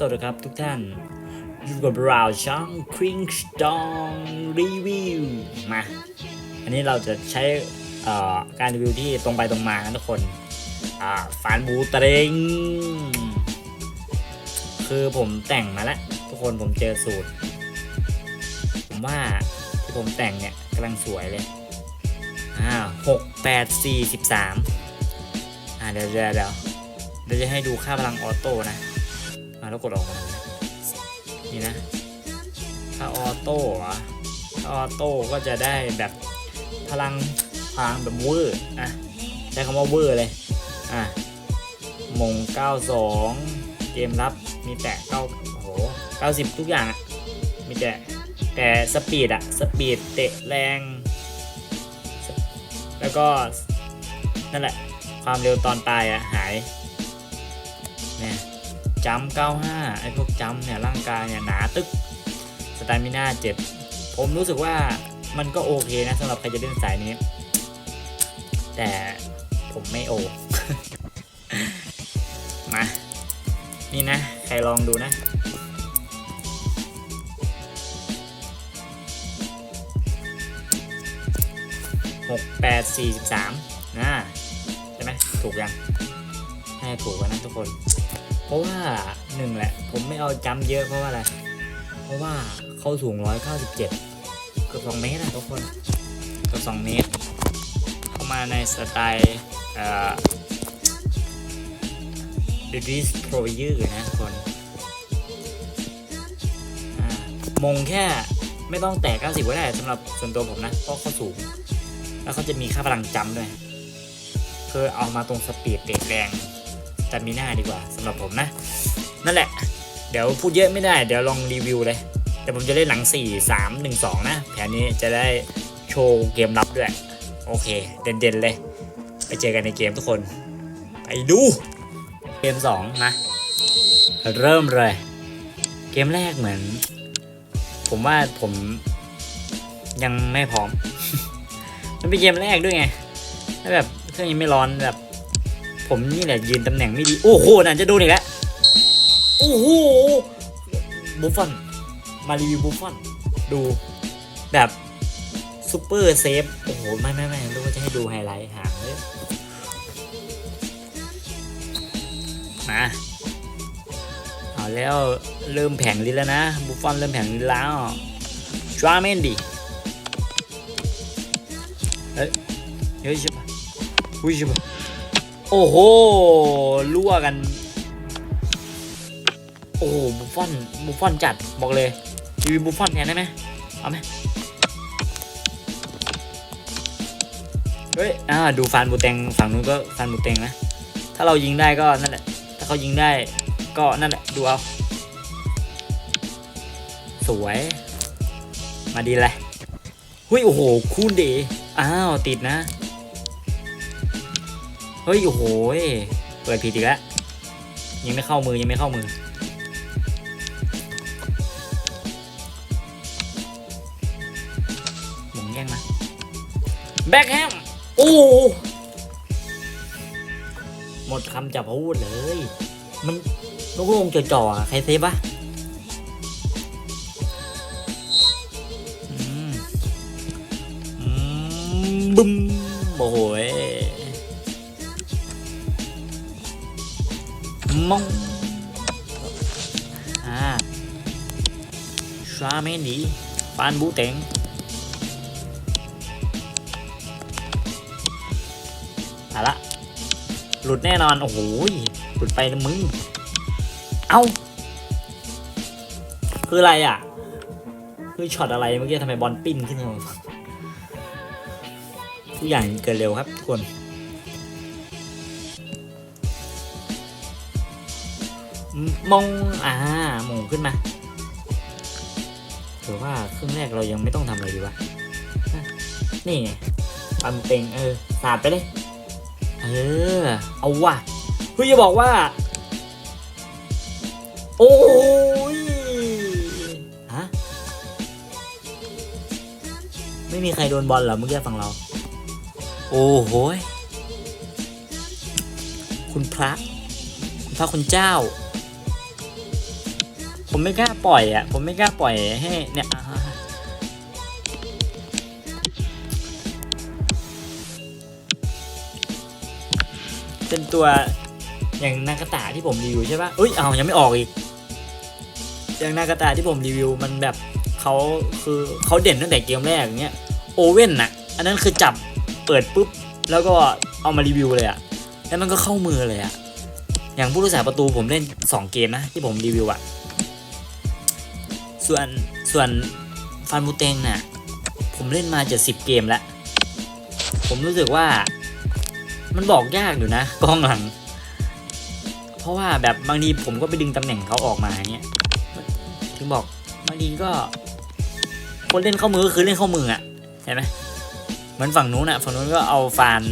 สวัสดีครับทุกท่าน อยู่กับเราช่องคริงสตองรีวิวมา อันนี้เราจะใช้การรีวิวที่ตรงไปตรงมานะทุกคนอ่าฟานบูเตรงคือผมแต่งมาแล้ว ทุกคนผมเจอสูตร ผมว่าที่ผมแต่งเนี่ยกำลังสวยเลยอ่าหกแปดสี่สิบสามอ่าเดี๋ยวเดี๋ยวเดี๋ยวเดี๋ยวจะให้ดูค่าพลังออโต้นะ แล้วกดออกมา นี่นะ ถ้าออโต้เหรอถ้าออโต้ก็จะได้แบบพลังพลังแบบเวอร์อะใช้คำว่าเวอร์เลย อะมง 92 เกมรับมีแต่9โอ้โห 90 ทุกอย่างอะ มีแต่แต่สปีดอะสปีดเตะแรง แล้วก็ นั่นแหละ ความเร็วตอนตายอะหายเนี่ย จัม95 ไอ้พวกจัมเนี่ยร่างกายเนี่ยหนาตึกสตามิน่าเจ็บ ผมรู้สึกว่ามันก็โอเคนะสำหรับใครจะเล่นสายนี้ แต่ผมไม่โอ มา นี่นะ ใครลองดูนะหกแปดสี่สิบสามนะใช่ไหมถูกยังให้ถูกกันนะทุกคน เพราะว่าหนึ่งแหละ ผมไม่เอาจำเยอะเพราะว่าอะไร เพราะว่าเขาสูงร้อยเก้าสิบเจ็ดเกือบสองเมตรอะทุกคนเกือบสองเมตร เข้ามาในสไตล์เอ่อดิดิสโปรยืนะทุกคนมงแค่ไม่ต้องแตะ90 ก็ได้สำหรับส่วนตัวผมนะ เพราะเขาสูง แล้วเขาจะมีค่าพลังจำด้วย คือเอามาตรงสปีดเตะแรง ต่มีหน้าดีกว่าสำหรับผมนะ นั่นแหละ เดี๋ยวพูดเยอะไม่ได้ เดี๋ยวลองรีวิวเลย แต่ผมจะเล่นหลัง 4 3 1 2 นะ แผนนี้จะได้โชว์เกมรับด้วย โอเค เด่นๆเลย ไปเจอกันในเกมทุกคน ไปดู เกม 2 นะ เริ่มเลย เกมแรกเหมือน ผมว่าผมยังไม่พร้อม มันเป็นเกมแรกด้วยไงแล้วแบบเครื่องยังไม่ร้อนแบบ ผมนี่แหละยืนตำแหน่งไม่ดี โอ้โหนั่นจะโดนอีกแล้ว โอ้โหบุฟฟอน มารีวิวบุฟฟอน ดูแบบซูเปอร์เซฟ โอ้โห ไม่ไม่ไม่รู้ว่าจะให้ดูไฮไลท์หางเลยมาเอาแล้วเริ่มแผงลิ้แล้วนะ บุฟฟอนเริ่มแผงลิ้แล้วจวาเมนดีเฮ้ยเฮ้ยช่ปะอุ้ยช่ปะ โอ้โหรั่วกัน โอ้โหบุฟฟอนบุฟฟอนจัดบอกเลยรีวิวบุฟฟอนแทนได้ไหมเอาไหมเฮ้ยอ่าดูฟานบูเตงฝั่งนู้นก็ฟานบูเตงนะ ถ้าเรายิงได้ก็นั่นแหละ ถ้าเขายิงได้ก็นั่นแหละ ดูเอา สวย มาดีเลยเฮ้ย โอ้โห คูณเดอ้าว ติดนะ เฮ้ย โอ้โหเปิดผิดอีกแล้ว ยังไม่เข้ามือยังไม่เข้ามือ หมุนแย่งมาแบ็คแฮม โอ้หมดคำจะพูดเลย มันลูกลงจ่อๆอะใครเซฟวะอืมอืมบึ้มโอ้โห มงอ่าชาเมนดีปานบูเต็งเอาละ หลุดแน่นอน โอ้โหหลุดไปนะมึง เอ้าคืออะไรอะ คือช็อตอะไรเมื่อกี้ทำไมบอลปิ้นขึ้นมาทุกอย่างเกิดเร็วครับทุกคน มองอ่ามองขึ้นมาถือว่าครึ่งแรกเรายังไม่ต้องทำอะไรดีวะนี่ไงปันเต็งเออสาดไปเลย เออ เอาว่ะเฮ้ยอย่าบอกว่า โอ้ยฮะไม่มีใครโดนบอลเหรอเมื่อกี้ฝั่งเรา โอ้โหคุณพระ คุณพระคุณเจ้า ผมไม่กล้าปล่อยอะ ผมไม่กล้าปล่อยให้เนี่ยเป็นตัวอย่างนากาตะที่ผมรีวิวใช่ปะเอ้ยเอายังไม่ออกอีก อย่างนากาตะที่ผมรีวิวมันแบบเขาคือเขาเด่นตั้งแต่เกมแรกอย่างเงี้ย โอเว่นน่ะ อันนั้นคือจับเปิดปุ๊บ แล้วก็เอามารีวิวเลยอะแล้วมันก็เข้ามือเลยอะอย่างผู้รักษาประตูผมเล่น 2 เกมนะที่ผมรีวิวอะ ส่วนส่วนฟันมูเตงน่ะผมเล่นมาจะสิบเกมแล้ว ผมรู้สึกว่ามันบอกยากอยู่นะกองหลัง เพราะว่าแบบบางทีผมก็ไปดึงตำแหน่งเขาออกมาอย่างเงี้ยถึงบอกบางทีก็ คนเล่นเข้ามือก็คือเล่นเข้ามืออะเห็นไหมเหมือนฝั่งนู้นอะฝั่งนู้นก็เอาฟาน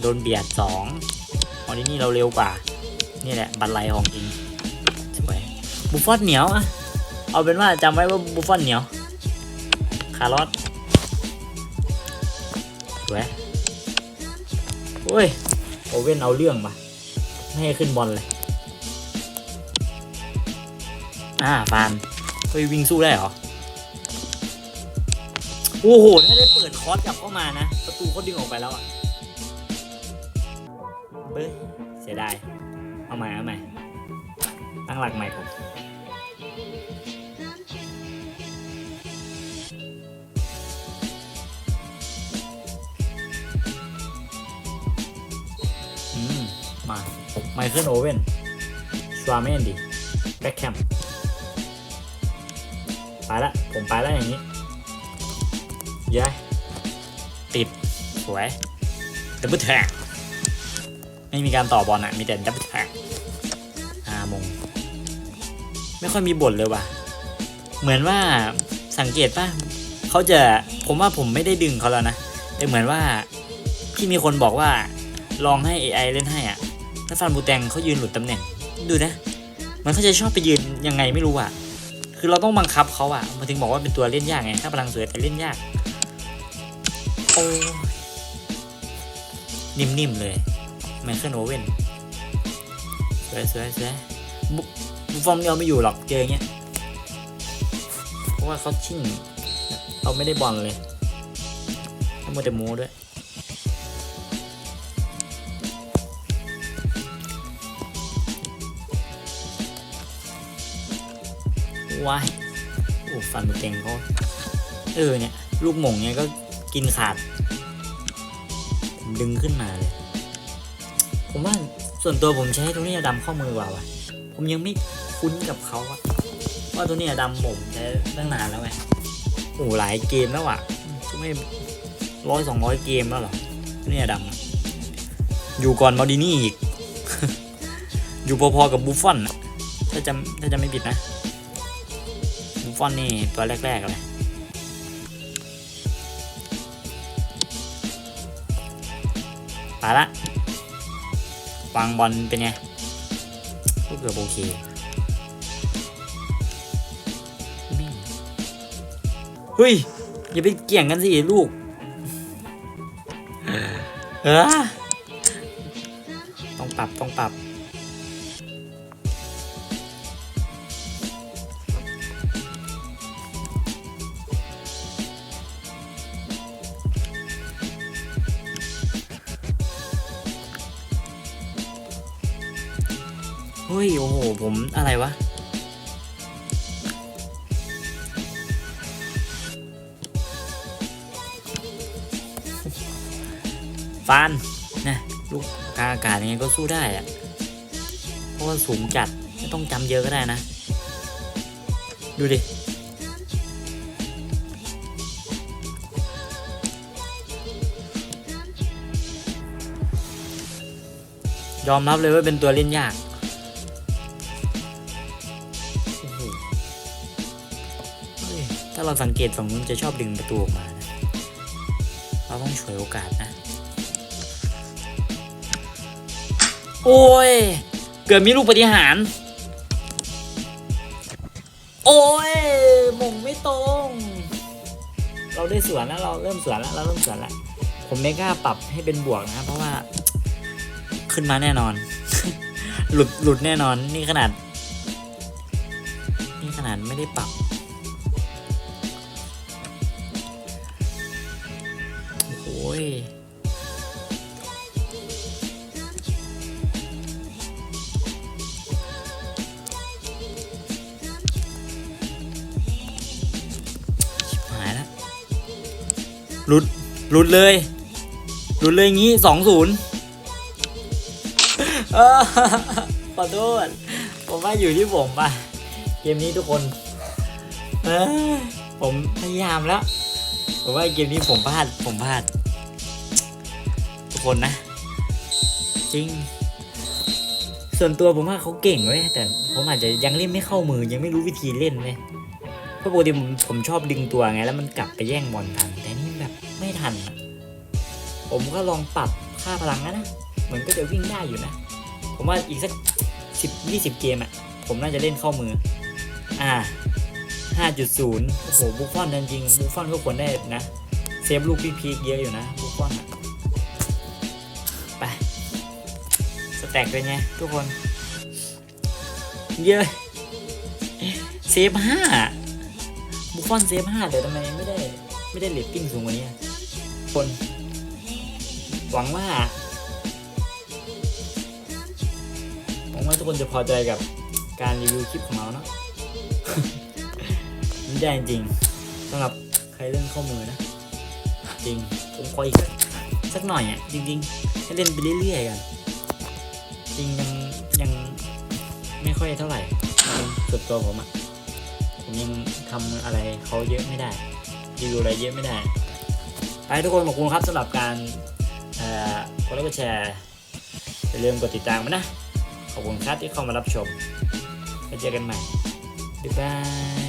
โดนเบียดสองออนี่นี่เราเร็วกว่า นี่แหละบันไลของจริงสวยบุฟฟอนเหนียวอะ เอาเป็นว่าจำไว้ว่าบุฟฟอนเหนียว คาร์ลอสสวยโอ้ย โอเว่นเอาเรื่องปะไม่ให้ขึ้นบอลเลย อ่าฟานเฮ้ยวิ่งสู้ได้เหรอ โอ้โห ถ้าได้เปิดคอร์สกลับเข้ามานะ ประตูเขาดึงออกไปแล้วอะเบ้ยเสียดาย เอาใหม่เอาใหม่ตั้งหลักใหม่ผม ไมเคิลโอเว่นชวาเมนดิแบ็คแคมไปละ ผมไปล้วอย่างนี้ย้ายติด สวยดับเบิลแท็กไม่มีการต่อบอลอะมีแต่ดับเบิลแท็กอ่ามง ไม่ค่อยมีบทเลยว่ะ เหมือนว่าสังเกตป่ะเขาจะผมว่าผมไม่ได้ดึงเขาแล้วนะแต่เหมือนว่าที่มีคนบอกว่าลองให้ AI เล่นให้อะ ถ้าฟันบูแตงเขายืนหลุดตำแหน่ง ดูนะ มันเขาจะชอบไปยืนยังไงไม่รู้อะ คือเราต้องบังคับเขาอะมาถึงบอกว่าเป็นตัวเล่นยากไง ถ้าพลังสวยแต่เล่นยาก โอ้นิ่มๆเลยไมเคิลโอเว่นสวยสวยสวยบุฟฟอร์มเดียไม่อยู่หรอกเจออย่างเงี้ย เพราะว่าเขาชิ่งเราไม่ได้บอลเลยทั้งหมดแต่โม้ด้วย วายโอ้ฟันมันเต็งเขาเออเนี่ย ลูกหม่งเนี่ยก็กินขาด ผมดึงขึ้นมาเลย ผมว่าส่วนตัวผมใช้ตัวนี้ดำข้ามือกว่าว่ะ ผมยังไม่คุ้นกับเขาอะว่าตัวนี้ดำผมใช้ตั้งนานแล้วไงโอ้หลายเกมแล้วอะไม่ร้อยสองร้อยเกมแล้วหรอตัวนี้ดำอยู่ก่อนมาดินี่อีก อยู่พอๆกับบุฟฟอนถ้าจะถ้าจะไม่ผิดนะ อนนี่ตัวแรกๆเลยไปละวางบอลเป็นไงก็เกือบโอเคเฮ้ย อย่าไปเกี่ยงกันสิลูก เออต้องปรับต้องปรับ หผมอะไรวะ ฟานนะลูกกาอากาศยังไงก็สู้ได้อะเพราะว่าสูงจัด ไม่ต้องจำเยอะก็ได้นะ ดูดิยอมรับเลยว่าเป็นตัวเล่นยากาเราสังเกตฝั่งนู้นจะชอบดึงประตูออกมานะเราต้องฉวยโอกาสนะ โอ้ย เกิดมีลูกปฏิหาร โอ้ยหมงไม่ตรง เราได้สวนแล้วเราเริ่มสวนแล้วเราเริ่มสวนแล้วผมไม่กล้าปรับให้เป็นบวกนะเพราะว่า ขึ้นมาแน่นอน หลุดหลุดแน่นอนนี่ขนาด นี่ขนานไม่ได้ปรับ ยชิบหายแล้วหลุดหลุดเลยหลุดเลยงี้สองศูนย์ขอโทษผมว่าอยู่ที่ผมป่ะเกมนี้ทุกคนเอ้ยผมพยายามแล้วผมว่าเกมนี้ผมพลาดผมพลาด ทุกคนนะ จริง ส่วนตัวผมว่าเขาเก่งเว้ยแต่ผมอาจจะยังเล่นไม่เข้ามือยังไม่รู้วิธีเล่นเลยเพราะปกติผมผมชอบดึงตัวไงแล้วมันกลับไปแย่งบอลทันแต่นี่แบบไม่ทัน ผมก็ลองปรับค่าพลังนะนะเหมือนก็จะวิ่งได้อยู่นะ ผมว่าอีกสักสิบยี่สิบเกมอะผมน่าจะเล่นเข้ามือ อ่าห้าจุดศูนย์โอ้โหบุฟฟอนจริงๆบุฟฟอนก็ควรได้นะ เซฟลูกพี่พีคเยอะอยู่นะบุฟฟอนอะ สแต็กเป็นไงทุกคน เยอะเซฟห้าบุฟฟอนเซฟห้าแต่ทำไมไม่ได้ ไม่ได้เลตติ้งสูงกว่านี้คน หวังว่าหวังว่าทุกคนจะพอใจกับการรีวิวคลิปของเราเนาะไม่ได้จริงสำหรับใครเล่นข้อมือนะ จริงผมขออีกสักสักหน่อยอะจริงๆให้เล่นไปเรื่อยๆกัน จริงยังยังไม่ค่อยเท่าไหร่ส่วนตัวผมอะผมยังทำอะไรเขาเยอะไม่ได้รีวิวอะไรเยอะไม่ได้ ไปทุกคนขอบคุณครับสำหรับการกดไลค์กดแชร์อย่าลืมกดติดตามมานะ ขอบคุณครับที่เข้ามารับชมไปเจอกันใหม่บ๊ายบาย